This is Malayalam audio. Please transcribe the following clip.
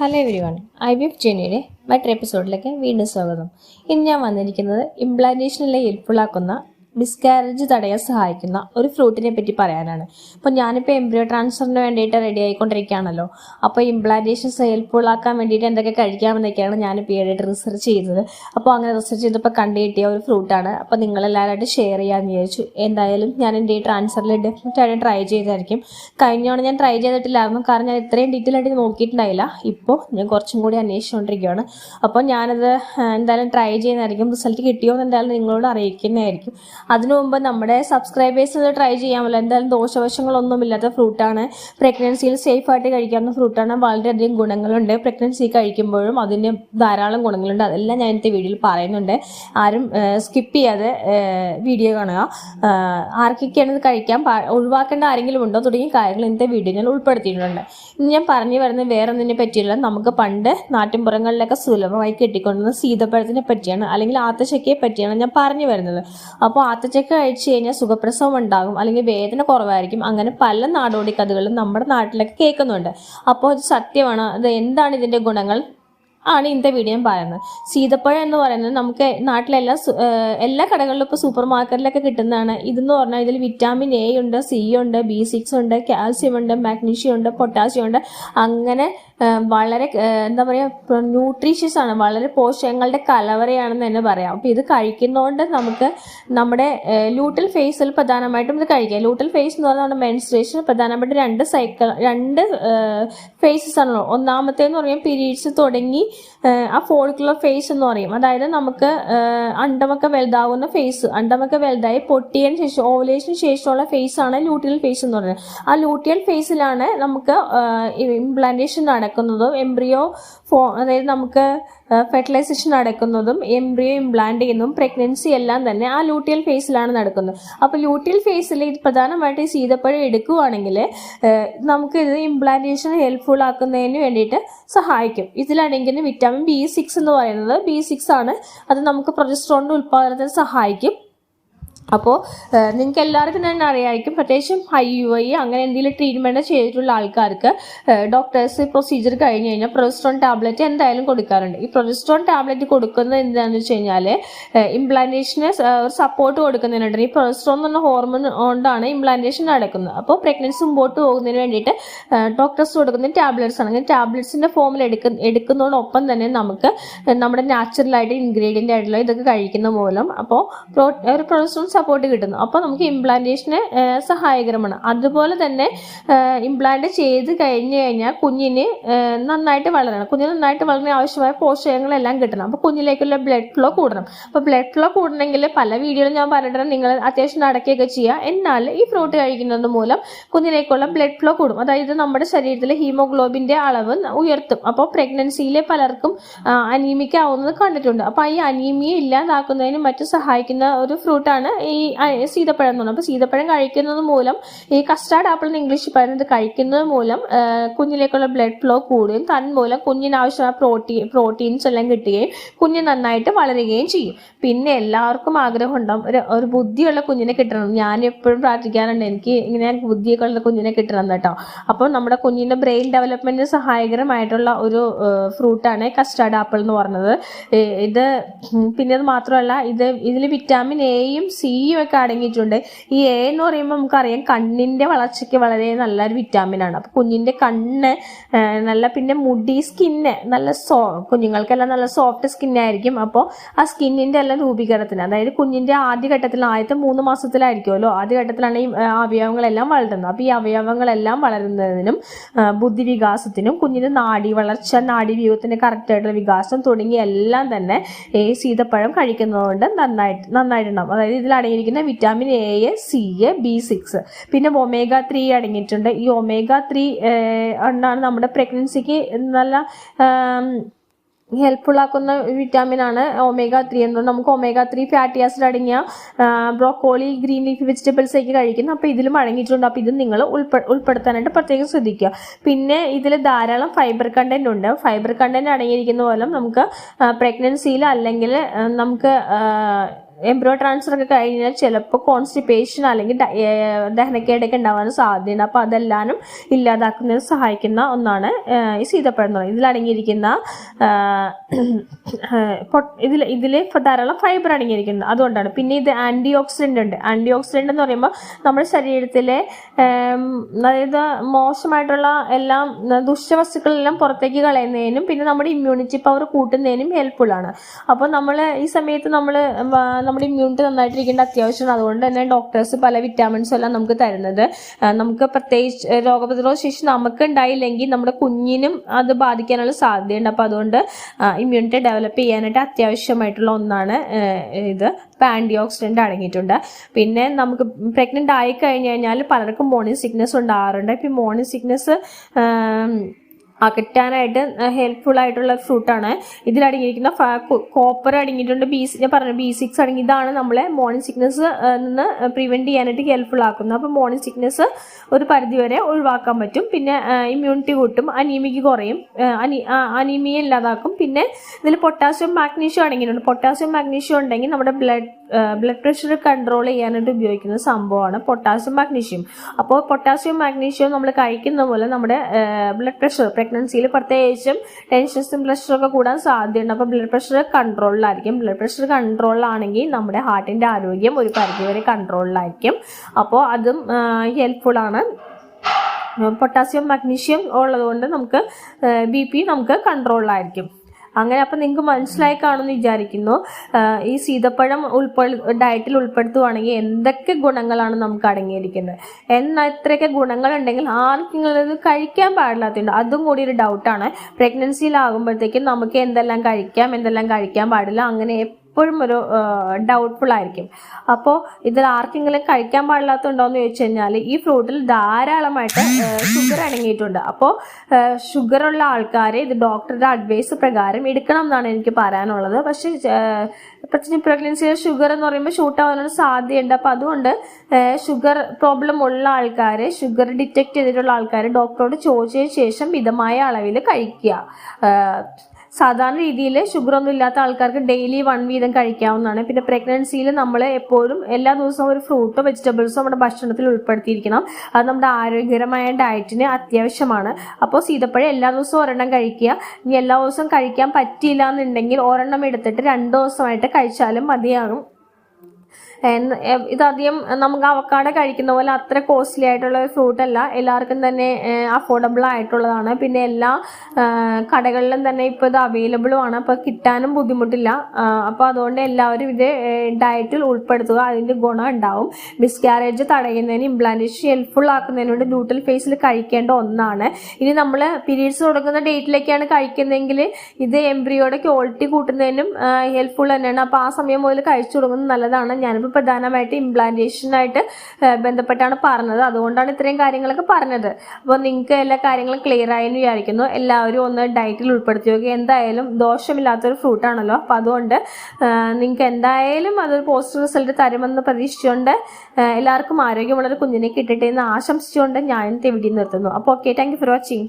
Hello every one I B F ജെനിയുടെ മറ്റൊരു എപ്പിസോഡിലേക്ക് വീണ്ടും സ്വാഗതം. ഇന്ന് ഞാൻ വന്നിരിക്കുന്നത് ഇംപ്ലാന്റേഷനിലെ ഹെൽപ്ഫുള്ളാക്കുന്ന മിസ്കാരേജ് തടയാൻ സഹായിക്കുന്ന ഒരു ഫ്രൂട്ടിനെ പറ്റി പറയാനാണ്. അപ്പോൾ ഞാനിപ്പോൾ എംബ്രിയോ ട്രാൻസ്ഫറിന് വേണ്ടിയിട്ട് റെഡി ആയിക്കൊണ്ടിരിക്കുകയാണല്ലോ. അപ്പോൾ ഇംപ്ലാന്റേഷൻസ് ഹെൽപ്ഫുള്ളാക്കാൻ വേണ്ടിയിട്ട് എന്തൊക്കെ കഴിക്കാമെന്നൊക്കെയാണ് ഞാനിപ്പോൾ ഈയിടെയായിട്ട് റിസർച്ച് ചെയ്തത്. അപ്പോൾ അങ്ങനെ റിസർച്ച് ചെയ്തപ്പോൾ കണ്ടു കിട്ടിയ ഒരു ഫ്രൂട്ടാണ് അപ്പോൾ നിങ്ങളെല്ലാവരായിട്ട് ഷെയർ ചെയ്യാമെന്ന് വിചാരിച്ചു. എന്തായാലും ഞാൻ എന്റെ ഈ ട്രാൻസ്ഫറിൽ ഡെഫിനറ്റ് ആയിട്ട് ട്രൈ ചെയ്തായിരിക്കും. കഴിഞ്ഞോണം ഞാൻ ട്രൈ ചെയ്തിട്ടില്ലായിരുന്നു. കാരണം ഞാൻ ഇത്രയും ഡീറ്റെയിൽ ആയിട്ട് നോക്കിയിട്ടുണ്ടായില്ല. ഇപ്പോൾ ഞാൻ കുറച്ചും കൂടി അന്വേഷിച്ചുകൊണ്ടിരിക്കുകയാണ്. അപ്പോൾ ഞാനത് എന്തായാലും ട്രൈ ചെയ്യുന്നതായിരിക്കും. റിസൾട്ട് കിട്ടിയോ എന്ന് എന്തായാലും നിങ്ങളോട് അറിയിക്കുന്നതായിരിക്കും. അതിനു മുമ്പ് നമ്മുടെ സബ്സ്ക്രൈബേഴ്സ് ട്രൈ ചെയ്യാമല്ലോ എന്തായാലും ദോഷവശങ്ങളൊന്നും ഇല്ലാത്ത ഫ്രൂട്ടാണ് പ്രഗ്നൻസിയിൽ സേഫ് ആയിട്ട് കഴിക്കാവുന്ന ഫ്രൂട്ടാണ് വളരെയധികം ഗുണങ്ങളുണ്ട്. പ്രഗ്നൻസി കഴിക്കുമ്പോഴും അതിന് ധാരാളം ഗുണങ്ങളുണ്ട്. അതെല്ലാം ഞാൻ ഇന്നത്തെ വീഡിയോയിൽ പറയുന്നുണ്ട്. ആരും സ്കിപ്പ് ചെയ്യാതെ വീഡിയോ കാണുക. ആർക്കൊക്കെയാണ് ഇത് കഴിക്കാൻ ഒഴിവാക്കേണ്ട ആരെങ്കിലും ഉണ്ടോ തുടങ്ങിയ കാര്യങ്ങൾ ഇന്നത്തെ വീഡിയോ ഞാൻ ഉൾപ്പെടുത്തിയിട്ടുണ്ട്. ഇനി ഞാൻ പറഞ്ഞു വരുന്നത് വേറെ ഒന്നിനെ പറ്റിയില്ല നമുക്ക് പണ്ട് നാട്ടിൻപുറങ്ങളിലൊക്കെ സുലഭമായി കിട്ടിക്കൊണ്ടിരുന്ന സീതപ്പഴത്തിനെ പറ്റിയാണ് അല്ലെങ്കിൽ ആത്തശക്കിയെ പറ്റിയാണ് ഞാൻ പറഞ്ഞു വരുന്നത്. അപ്പോൾ ആത്തച്ചക്ക കഴിച്ചു കഴിഞ്ഞാൽ സുഖപ്രസവം ഉണ്ടാകും അല്ലെങ്കിൽ വേദന കുറവായിരിക്കും. അങ്ങനെ പല നാടോടി കഥകളും നമ്മുടെ നാട്ടിലൊക്കെ കേൾക്കുന്നുണ്ട്. അപ്പോൾ സത്യമാണ്. അത് എന്താണ് ഇതിന്റെ ഗുണങ്ങൾ? ആണ് ഇന്നത്തെ വീഡിയോ ഞാൻ പറയുന്നത്. സീതപ്പഴം എന്ന് പറയുന്നത് നമുക്ക് നാട്ടിലെല്ലാ എല്ലാ കടകളിലും ഇപ്പോൾ സൂപ്പർ മാർക്കറ്റിലൊക്കെ കിട്ടുന്നതാണ്. ഇതെന്ന് പറഞ്ഞാൽ ഇതിൽ വിറ്റാമിൻ എ ഉണ്ട് സി ഉണ്ട് ബി സിക്സ് ഉണ്ട് കാൽസ്യം ഉണ്ട് മാഗ്നീഷ്യം ഉണ്ട് പൊട്ടാസ്യം ഉണ്ട്. അങ്ങനെ വളരെ എന്താ പറയുക ന്യൂട്രീഷ്യസ് ആണ്. വളരെ പോഷകങ്ങളുടെ കലവറയാണെന്ന് തന്നെ പറയാം. അപ്പോൾ ഇത് കഴിക്കുന്നതുകൊണ്ട് നമുക്ക് നമ്മുടെ ലൂട്ടിൽ ഫേസിൽ പ്രധാനമായിട്ടും ഇത് കഴിക്കാം. ലൂട്ടിൽ ഫേസ് എന്ന് പറഞ്ഞാൽ നമ്മുടെ മെൻസ്ട്രേഷൻ പ്രധാനമായിട്ടും രണ്ട് സൈക്കിൾ രണ്ട് ഫേസസ് ആണല്ലോ. ഒന്നാമത്തേന്ന് പറയുമ്പോൾ പീരീഡ്സ് തുടങ്ങി ആ ഫോളിക്കുലർ ഫേസ് എന്ന് പറയും. അതായത് നമുക്ക് അണ്ടമൊക്കെ വലുതാവുന്ന ഫേസ് അണ്ടമൊക്കെ വലുതായി പൊട്ടിയതിന് ശേഷം ഓവലേഷന് ശേഷമുള്ള ഫേസ് ആണ് ലൂട്ടിയൽ ഫേസ് എന്ന് പറയുന്നത്. ആ ലൂട്ടിയൽ ഫേസിലാണ് നമുക്ക് ഇംപ്ലാന്റേഷൻ നടക്കുന്നതും എംബ്രിയോ ഫോ അതായത് നമുക്ക് ഫെർട്ടിലൈസേഷൻ നടക്കുന്നതും എംബ്രിയോ ഇംപ്ലാന്റ് ചെയ്യുന്നതും പ്രഗ്നൻസി എല്ലാം തന്നെ ആ ലൂട്ടിയൽ ഫേസിലാണ് നടക്കുന്നത്. അപ്പോൾ ലൂട്ടിയൽ ഫേസിൽ ഇത് പ്രധാനമായിട്ട് ഈ സീതപ്പഴം എടുക്കുകയാണെങ്കിൽ നമുക്ക് ഇത് ഇംപ്ലാന്റേഷൻ ഹെൽപ്ഫുൾ ആക്കുന്നതിന് വേണ്ടിയിട്ട് സഹായിക്കും. ഇതിലാണെങ്കിൽ വിറ്റാമിൻ ബി സിക്സ് എന്ന് പറയുന്നത് ബി സിക്സ് ആണ്. അത് നമുക്ക് പ്രൊജസ്ട്രോണിന്റെ ഉൽപ്പാദനത്തിന് സഹായിക്കും. അപ്പോൾ നിങ്ങൾക്ക് എല്ലാവർക്കും തന്നെ അറിയായിരിക്കും പ്രത്യേകിച്ചും ഐ യു ഐ അങ്ങനെ എന്തെങ്കിലും ട്രീറ്റ്മെന്റ് ചെയ്തിട്ടുള്ള ആൾക്കാർക്ക് ഡോക്ടേഴ്സ് പ്രൊസീജിയർ കഴിഞ്ഞ് കഴിഞ്ഞാൽ പ്രൊജസ്ട്രോൺ ടാബ്ലറ്റ് എന്തായാലും കൊടുക്കാറുണ്ട്. ഈ പ്രൊജസ്ട്രോൺ ടാബ്ലറ്റ് കൊടുക്കുന്നത് എന്താണെന്ന് വെച്ച് കഴിഞ്ഞാൽ ഇംപ്ലാന്റേഷന് സപ്പോർട്ട് കൊടുക്കുന്നതിനുണ്ട് ഈ പ്രൊജസ്ട്രോൺ എന്ന് പറഞ്ഞ ഹോർമോൺ കൊണ്ടാണ് ഇംപ്ലാന്റേഷൻ നടക്കുന്നത്. അപ്പോൾ പ്രഗ്നൻസി മുമ്പോട്ട് പോകുന്നതിന് വേണ്ടിയിട്ട് ഡോക്ടേഴ്സ് കൊടുക്കുന്ന ടാബ്ലറ്റ്സ് ആണ്. അങ്ങനെ ടാബ്ലറ്റ്സിന്റെ ഫോമിൽ എടുക്കുന്ന എടുക്കുന്നതോടൊപ്പം തന്നെ നമുക്ക് നമ്മുടെ നാച്ചുറലായിട്ട് ഇൻഗ്രീഡിയന്റ് ആയിട്ടുള്ള ഇതൊക്കെ കഴിക്കുന്ന മൂലം അപ്പോൾ ഒരു പ്രൊജസ്ട്രോൺ സപ്പോർട്ട് കിട്ടുന്നു. അപ്പോൾ നമുക്ക് ഇംപ്ലാന്റേഷന് സഹായകരമാണ്. അതുപോലെ തന്നെ ഇംപ്ലാന്റ് ചെയ്ത് കഴിഞ്ഞു കഴിഞ്ഞാൽ കുഞ്ഞിന് നന്നായിട്ട് വളരണം. കുഞ്ഞിന് നന്നായിട്ട് വളരാൻ ആവശ്യമായ പോഷകങ്ങളെല്ലാം കിട്ടണം. അപ്പോൾ കുഞ്ഞിലേക്കുള്ള ബ്ലഡ് ഫ്ലോ കൂടണം. അപ്പോൾ ബ്ലഡ് ഫ്ലോ കൂടണമെങ്കിൽ പല വീഡിയോയിലും ഞാൻ പറഞ്ഞിട്ടുണ്ട്. നിങ്ങൾ അത്യാവശ്യം നടക്കുകയൊക്കെ ചെയ്യുക. എന്നാൽ ഈ ഫ്രൂട്ട് കഴിക്കുന്നത് മൂലം കുഞ്ഞിലേക്കുള്ള ബ്ലഡ് ഫ്ലോ കൂടും. അതായത് നമ്മുടെ ശരീരത്തിലെ ഹീമോഗ്ലോബിന്റെ അളവ് ഉയർത്തും. അപ്പോൾ പ്രഗ്നൻസിയിലെ പലർക്കും അനീമിക്ക ആവുന്നത് കണ്ടിട്ടുണ്ട്. അപ്പോൾ ഈ അനീമിയ ഇല്ലാതാക്കുന്നതിന് മറ്റും സഹായിക്കുന്ന ഒരു ഫ്രൂട്ടാണ് അ- സീതപ്പഴം എന്ന് പറഞ്ഞപ്പോൾ സീതപ്പഴം കഴിക്കുന്നത് മൂലം ഈ കസ്റ്റാർഡ് ആപ്പിൾ എന്ന് ഇംഗ്ലീഷിൽ പറയുന്നത് കഴിക്കുന്നത് മൂലം കുഞ്ഞിലേക്കുള്ള ബ്ലഡ് ഫ്ലോ കൂടുകയും തന്മൂലം കുഞ്ഞിന് ആവശ്യമായ പ്രോട്ടീൻ പ്രോട്ടീൻസ് എല്ലാം കിട്ടുകയും കുഞ്ഞ് നന്നായിട്ട് വളരുകയും ചെയ്യും. പിന്നെ എല്ലാവർക്കും ആഗ്രഹം ഉണ്ടാവും. ഒരു ഒരു ബുദ്ധിയുള്ള കുഞ്ഞിനെ കിട്ടണം ഞാൻ എപ്പോഴും പ്രാർത്ഥിക്കാറുണ്ട് എനിക്ക് ഇങ്ങനെ ബുദ്ധിയൊക്കെ ഉള്ള കുഞ്ഞിനെ കിട്ടണം കേട്ടോ. അപ്പോൾ നമ്മുടെ കുഞ്ഞിന്റെ ബ്രെയിൻ ഡെവലപ്മെന്റിന് സഹായകരമായിട്ടുള്ള ഒരു ഫ്രൂട്ടാണ് കസ്റ്റാർഡ് ആപ്പിൾ എന്ന് പറഞ്ഞത്. ഇത് പിന്നെ അത് മാത്രമല്ല ഇത് ഇതിൽ വിറ്റാമിൻ എയും സിയും ഒക്കെ അടങ്ങിയിട്ടുണ്ട്. ഈ എ എന്ന് പറയുമ്പോൾ നമുക്കറിയാം കണ്ണിന്റെ വളർച്ചയ്ക്ക് വളരെ നല്ലൊരു വിറ്റാമിൻ ആണ്. അപ്പോൾ കുഞ്ഞിന്റെ കണ്ണ് നല്ല പിന്നെ മുടി സ്കിന്ന് നല്ല സോ കുഞ്ഞുങ്ങൾക്കെല്ലാം നല്ല സോഫ്റ്റ് സ്കിന്നായിരിക്കും അപ്പോൾ ആ സ്കിന്നിന്റെ എല്ലാം രൂപീകരണത്തിന് അതായത് കുഞ്ഞിന്റെ ആദ്യഘട്ടത്തിൽ ആദ്യത്തെ മൂന്ന് മാസത്തിലായിരിക്കുമല്ലോ ആദ്യഘട്ടത്തിലാണ് ഈ അവയവങ്ങളെല്ലാം വളരുന്നത്. അപ്പോൾ ഈ അവയവങ്ങളെല്ലാം വളരുന്നതിനും ബുദ്ധി ബുദ്ധിവികാസത്തിനും കുഞ്ഞിന്റെ നാഡി വളർച്ച നാഡീവ്യൂഹത്തിന്റെ കറക്റ്റായിട്ടുള്ള വികാസം തുടങ്ങിയ എല്ലാം തന്നെ ഈ സീതപ്പഴം കഴിക്കുന്നതുകൊണ്ട് നന്നായിട്ട് നന്നായിട്ടുണ്ടാവും അതായത് ഇതിൽ അടങ്ങിയിരിക്കുന്ന vitamin A C A B six പിന്നെ ഒമേഗ ത്രീ അടങ്ങിയിട്ടുണ്ട്. ഈ ഒമേഗ ത്രീ ആണ് നമ്മുടെ പ്രഗ്നൻസിക്ക് നല്ല ഹെൽപ്ഫുൾ ആക്കുന്ന വിറ്റാമിൻ ആണ് ഒമേഗ ത്രീ എന്ന്. നമുക്ക് ഒമേഗ ത്രീ ഫാറ്റി ആസിഡ് അടങ്ങിയ ബ്രോക്കോളി ഗ്രീൻ ലീഫ് വെജിറ്റബിൾസ് ഒക്കെ കഴിക്കുന്നു. അപ്പോൾ ഇതിലും അടങ്ങിയിട്ടുണ്ട്. അപ്പോൾ ഇത് നിങ്ങൾ ഉൾപ്പെ ഉൾപ്പെടുത്താനായിട്ട് പ്രത്യേകം ശ്രദ്ധിക്കുക. പിന്നെ ഇതിൽ ധാരാളം ഫൈബർ കണ്ടന്റ് ഉണ്ട്. ഫൈബർ കണ്ടന്റ് അടങ്ങിയിരിക്കുന്ന പോലും നമുക്ക് പ്രഗ്നൻസിയിൽ അല്ലെങ്കിൽ നമുക്ക് എംബ്രോ ട്രാൻസ്ഫർ ഒക്കെ കഴിഞ്ഞാൽ ചിലപ്പോൾ കോൺസ്റ്റിപ്പേഷൻ അല്ലെങ്കിൽ ദഹനക്കേടൊക്കെ ഉണ്ടാവാൻ സാധ്യതയുണ്ട്. അപ്പോൾ അതെല്ലാനും ഇല്ലാതാക്കുന്നതിന് സഹായിക്കുന്ന ഒന്നാണ് ഈ സീതപ്പഴം എന്ന് പറയുന്നത്. ഇതിലടങ്ങിയിരിക്കുന്ന ഇതിൽ ഇതിൽ ധാരാളം ഫൈബർ അടങ്ങിയിരിക്കുന്നത് അതുകൊണ്ടാണ്. പിന്നെ ഇത് ആന്റി ഓക്സിഡന്റ് ഉണ്ട്. ആന്റി ഓക്സിഡന്റ് എന്ന് പറയുമ്പോൾ നമ്മുടെ ശരീരത്തിലെ അതായത് മോശമായിട്ടുള്ള എല്ലാം ദുഷ്ടവസ്തുക്കളെല്ലാം പുറത്തേക്ക് കളയുന്നതിനും പിന്നെ നമ്മുടെ ഇമ്മ്യൂണിറ്റി പവർ കൂട്ടുന്നതിനും ഹെൽപ്ഫുൾ ആണ്. അപ്പോൾ നമ്മൾ ഈ സമയത്ത് നമ്മൾ നമ്മുടെ ഇമ്മ്യൂണിറ്റി നന്നായിട്ടിരിക്കേണ്ട അത്യാവശ്യമാണ്. അതുകൊണ്ട് തന്നെ ഡോക്ടേഴ്സ് പല വിറ്റാമിൻസും എല്ലാം നമുക്ക് തരുന്നത്. നമുക്ക് പ്രത്യേകിച്ച് രോഗപ്രതിരോധ ശേഷി നമുക്ക് ഉണ്ടായില്ലെങ്കിൽ നമ്മുടെ കുഞ്ഞിനും അത് ബാധിക്കാനുള്ള സാധ്യതയുണ്ട്. അപ്പോൾ അതുകൊണ്ട് ഇമ്മ്യൂണിറ്റി ഡെവലപ്പ് ചെയ്യാനായിട്ട് അത്യാവശ്യമായിട്ടുള്ള ഒന്നാണ് ഇത്. ഇപ്പം ആന്റി ഓക്സിഡന്റ് അടങ്ങിയിട്ടുണ്ട്. പിന്നെ നമുക്ക് പ്രഗ്നന്റ് ആയി കഴിഞ്ഞ് കഴിഞ്ഞാൽ പലർക്കും മോർണിംഗ് സിക്നസ് ഉണ്ടാകാറുണ്ട് ഇപ്പം മോർണിംഗ് സിക്നസ് അകറ്റാനായിട്ട് ഹെൽപ്ഫുൾ ആയിട്ടുള്ള ഫ്രൂട്ടാണ് ഇതിലടങ്ങിയിരിക്കുന്ന കോപ്പർ അടങ്ങിയിട്ടുണ്ട് ബി ഞാൻ പറഞ്ഞു ബി സിക്സ് അടങ്ങി ഇതാണ് നമ്മളെ മോർണിംഗ് സിക്നസ് നിന്ന് പ്രിവെന്റ് ചെയ്യാനായിട്ട് ഹെൽപ്ഫുൾ ആക്കുന്നത്. അപ്പോൾ മോർണിംഗ് സിക്നസ് ഒരു പരിധിവരെ ഒഴിവാക്കാൻ പറ്റും. പിന്നെ ഇമ്മ്യൂണിറ്റി കൂട്ടും അനീമിക്ക് കുറയും അനി അനീമിയ ഇല്ലാതാക്കും. പിന്നെ ഇതിൽ പൊട്ടാസ്യം മാഗ്നീഷ്യം അടങ്ങിയിട്ടുണ്ട്. പൊട്ടാസ്യം മാഗ്നീഷ്യം ഉണ്ടെങ്കിൽ നമ്മുടെ ബ്ലഡ് ബ്ലഡ് പ്രഷർ കൺട്രോൾ ചെയ്യാനായിട്ട് ഉപയോഗിക്കുന്ന സംഭവമാണ് പൊട്ടാസ്യം മാഗ്നീഷ്യം അപ്പോൾ പൊട്ടാസ്യം മാഗ്നീഷ്യം നമ്മൾ കഴിക്കുന്ന പോലെ നമ്മുടെ ബ്ലഡ് പ്രഷർ പ്രഗ്നൻസിയിൽ പ്രത്യേകിച്ചും ടെൻഷൻസും പ്രഷറൊക്കെ കൂടാൻ സാധ്യതയുണ്ട്. അപ്പോൾ ബ്ലഡ് പ്രഷർ കൺട്രോളിലായിരിക്കും ബ്ലഡ് പ്രഷർ കൺട്രോളിലാണെങ്കിൽ നമ്മുടെ ഹാർട്ടിന്റെ ആരോഗ്യം ഒരു പരിധിവരെ കൺട്രോളിലായിരിക്കും അപ്പോൾ അതും ഹെൽപ്ഫുള്ളാണ് പൊട്ടാസ്യം മഗ്നീഷ്യം ഉള്ളതുകൊണ്ട് നമുക്ക് ബി പി നമുക്ക് കൺട്രോളിലായിരിക്കും അങ്ങനെ അപ്പം നിങ്ങൾക്ക് മനസ്സിലായി കാണുമെന്ന് വിചാരിക്കുന്നു. ഈ സീതപ്പഴം ഉൾപ്പെടു ഡയറ്റിൽ ഉൾപ്പെടുത്തുവാണെങ്കിൽ എന്തൊക്കെ ഗുണങ്ങളാണ് നമുക്ക് അടങ്ങിയിരിക്കുന്നത്? എന്നാൽ ഇത്രയൊക്കെ ഗുണങ്ങളുണ്ടെങ്കിൽ ആർക്കും ഇത് കഴിക്കാൻ പാടില്ലാത്തതുണ്ട്. അതും കൂടി ഒരു ഡൗട്ടാണ് പ്രഗ്നൻസിയിലാകുമ്പോഴത്തേക്കും നമുക്ക് എന്തെല്ലാം കഴിക്കാം എന്തെല്ലാം കഴിക്കാൻ പാടില്ല അങ്ങനെ എപ്പോഴും ഒരു ഡൗട്ട്ഫുൾ ആയിരിക്കും. അപ്പോൾ ഇതിൽ ആർക്കെങ്കിലും കഴിക്കാൻ പാടില്ലാത്തതുണ്ടോ എന്ന് ചോദിച്ചു കഴിഞ്ഞാൽ ഈ ഫ്രൂട്ടിൽ ധാരാളമായിട്ട് ഷുഗർ അടങ്ങിയിട്ടുണ്ട്. അപ്പോൾ ഷുഗർ ഉള്ള ആൾക്കാരെ ഇത് ഡോക്ടറുടെ അഡ്വൈസ് പ്രകാരം എടുക്കണം എന്നാണ് എനിക്ക് പറയാനുള്ളത്. പക്ഷേ പ്രത്യേകിച്ച് പ്രഗ്നൻസിയിൽ ഷുഗർ എന്ന് പറയുമ്പോൾ ഷൂട്ട് ആവാനുള്ള സാധ്യതയുണ്ട്. അപ്പോൾ അതുകൊണ്ട് ഷുഗർ പ്രോബ്ലം ഉള്ള ആൾക്കാർ ഷുഗർ ഡിറ്റക്ട് ചെയ്തിട്ടുള്ള ആൾക്കാർ ഡോക്ടറോട് ചോദിച്ചതിന് ശേഷം മിതമായ അളവിൽ കഴിക്കുക. സാധാരണ രീതിയിൽ ഷുഗർ ഒന്നും ഇല്ലാത്ത ആൾക്കാർക്ക് ഡെയിലി വൺ വീതം കഴിക്കാവുന്നതാണ്. പിന്നെ പ്രഗ്നൻസിയിൽ നമ്മൾ എപ്പോഴും എല്ലാ ദിവസവും ഒരു ഫ്രൂട്ടോ വെജിറ്റബിൾസോ നമ്മുടെ ഭക്ഷണത്തിൽ ഉൾപ്പെടുത്തിയിരിക്കണം. അത് നമ്മുടെ ആരോഗ്യകരമായ ഡയറ്റിന് അത്യാവശ്യമാണ്. അപ്പോൾ സീതപ്പഴം എല്ലാ ദിവസവും ഒരെണ്ണം കഴിക്കുക. ഇനി എല്ലാ ദിവസവും കഴിക്കാൻ പറ്റിയില്ല എന്നുണ്ടെങ്കിൽ ഒരെണ്ണം എടുത്തിട്ട് രണ്ട് ദിവസമായിട്ട് കഴിച്ചാലും മതിയാകും. ഇതധികം നമുക്ക് അവക്കാട കഴിക്കുന്ന പോലെ അത്ര കോസ്റ്റ്ലി ആയിട്ടുള്ള ഒരു ഫ്രൂട്ട് അല്ല. എല്ലാവർക്കും തന്നെ അഫോർഡബിൾ ആയിട്ടുള്ളതാണ്. പിന്നെ എല്ലാ കടകളിലും തന്നെ ഇപ്പോൾ ഇത് അവൈലബിളും ആണ്. അപ്പോൾ കിട്ടാനും ബുദ്ധിമുട്ടില്ല. അപ്പോൾ അതുകൊണ്ട് എല്ലാവരും ഇത് ഡയറ്റിൽ ഉൾപ്പെടുത്തുക. അതിന്റെ ഗുണം ഉണ്ടാവും. മിസ്കാരേജ് തടയുന്നതിന് ഇംപ്ലാന്റേഷൻ ഹെൽപ്ഫുൾ ആക്കുന്നതിന് വേണ്ടി ന്യൂട്രൽ ഫേസിൽ കഴിക്കേണ്ട ഒന്നാണ്. ഇനി നമ്മൾ പീരീഡ്സ് തുടങ്ങുന്ന ഡേറ്റിലേക്കാണ് കഴിക്കുന്നതെങ്കിൽ ഇത് എംബ്രിയോയുടെ ക്വാളിറ്റി കൂട്ടുന്നതിനും ഹെൽപ്ഫുൾ തന്നെയാണ്. അപ്പോൾ ആ സമയം മുതൽ കഴിച്ചു തുടങ്ങുന്നത് നല്ലതാണ്. ഞാനിപ്പോൾ പ്രധാനമായിട്ട് ഇംപ്ലാന്റേഷനായിട്ട് ബന്ധപ്പെട്ടാണ് പറഞ്ഞത്. അതുകൊണ്ടാണ് ഇത്രയും കാര്യങ്ങളൊക്കെ പറഞ്ഞത്. അപ്പോൾ നിങ്ങൾക്ക് എല്ലാ കാര്യങ്ങളും ക്ലിയർ ആയെന്ന് വിചാരിക്കുന്നു. എല്ലാവരും ഒന്ന് ഡയറ്റിൽ ഉൾപ്പെടുത്തി നോക്കുക എന്തായാലും ദോഷമില്ലാത്തൊരു ഫ്രൂട്ടാണല്ലോ അപ്പോൾ അതുകൊണ്ട് നിങ്ങൾക്ക് എന്തായാലും അതൊരു പോസിറ്റീവ് റിസൾട്ട് തരുമെന്ന് പ്രതീക്ഷിച്ചുകൊണ്ട് എല്ലാവർക്കും ആരോഗ്യമുള്ളൊരു കുഞ്ഞിനെ കിട്ടട്ടെ എന്ന് ആശംസിച്ചുകൊണ്ട് ഞാൻ ഇവിടെ നിർത്തുന്നു. അപ്പോൾ okay thank you for watching